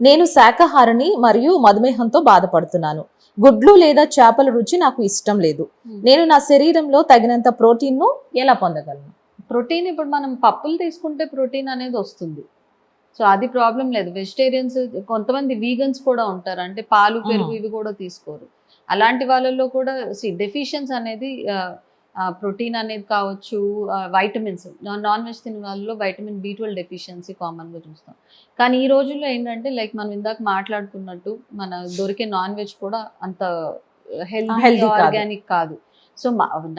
నేను శాకాహారిని మరియు మధుమేహంతో బాధపడుతున్నాను. గుడ్లు లేదా చేపల రుచి నాకు ఇష్టం లేదు. నేను నా శరీరంలో తగినంత ప్రోటీన్ను ఎలా పొందగలను? ప్రోటీన్ ఇప్పుడు మనం పప్పులు తీసుకుంటే ప్రోటీన్ అనేది వస్తుంది. సో అది ప్రాబ్లం లేదు. వెజిటేరియన్స్ కొంతమంది వీగన్స్ కూడా ఉంటారు. అంటే పాలు పెరుగు Mm. ఇవి కూడా తీసుకోరు. అలాంటి వాళ్ళల్లో కూడా డెఫిషియన్స్ అనేది ప్రోటీన్ అనేది కావచ్చు వైటమిన్స్ నాన్ వెజ్ తినే వాళ్ళలో వైటమిన్ బి ట్వెల్వ్ డెఫిషియన్సీ కామన్గా చూస్తాం. కానీ ఈ రోజుల్లో ఏంటంటే లైక్ మనం ఇందాక మాట్లాడుకున్నట్టు మన దొరికే నాన్ వెజ్ కూడా అంత హెల్తీ. ఆర్గానిక్ కాదు. సో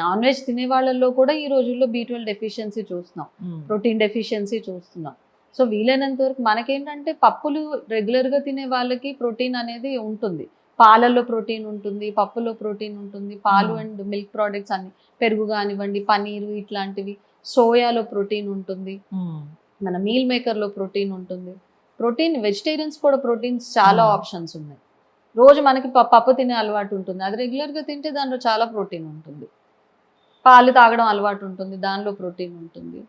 నాన్ వెజ్ తినే వాళ్ళల్లో కూడా ఈ రోజుల్లో బి ట్వెల్వ్ డెఫిషియన్సీ చూస్తున్నాం. ప్రోటీన్ డెఫిషియన్సీ చూస్తున్నాం. సో వీలైనంత వరకు మనకేంటంటే పప్పులు రెగ్యులర్గా తినే వాళ్ళకి ప్రోటీన్ అనేది ఉంటుంది. పాలల్లో ప్రోటీన్ ఉంటుంది పప్పులో ప్రోటీన్ ఉంటుంది పాలు. అండ్ మిల్క్ ప్రోడక్ట్స్ అన్ని పెరుగు కానివ్వండి పనీరు ఇట్లాంటివి సోయాలో ప్రోటీన్ ఉంటుంది. మన మీల్ మేకర్లో ప్రోటీన్ ఉంటుంది. ప్రోటీన్ వెజిటేరియన్స్ కూడా ప్రోటీన్స్ చాలా. ఆప్షన్స్ ఉన్నాయి. రోజు మనకి పప్పు తినే అలవాటు ఉంటుంది. అది రెగ్యులర్గా తింటే దాంట్లో చాలా ప్రోటీన్ ఉంటుంది. పాలు తాగడం అలవాటు ఉంటుంది. దానిలో ప్రోటీన్ ఉంటుంది.